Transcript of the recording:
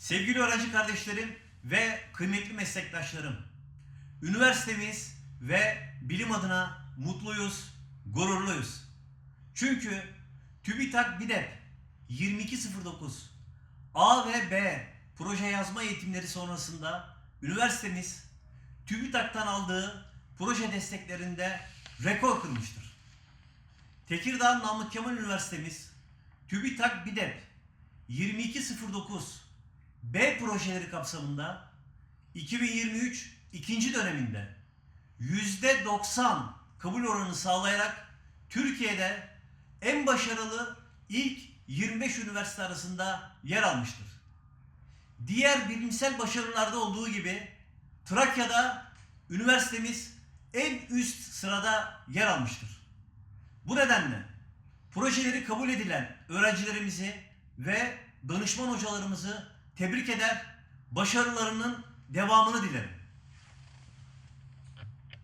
Sevgili öğrenci kardeşlerim ve kıymetli meslektaşlarım, üniversitemiz ve bilim adına mutluyuz, gururluyuz. Çünkü TÜBİTAK BİDEP 2209 A ve B proje yazma eğitimleri sonrasında üniversitemiz TÜBİTAK'tan aldığı proje desteklerinde rekor kırmıştır. Tekirdağ Namık Kemal Üniversitemiz TÜBİTAK BİDEP 2209 B projeleri kapsamında 2023 ikinci döneminde %90 kabul oranı sağlayarak Türkiye'de en başarılı ilk 25 üniversite arasında yer almıştır. Diğer bilimsel başarılarda olduğu gibi Trakya'da üniversitemiz en üst sırada yer almıştır. Bu nedenle projeleri kabul edilen öğrencilerimizi ve danışman hocalarımızı tebrik eder, başarılarının devamını dilerim.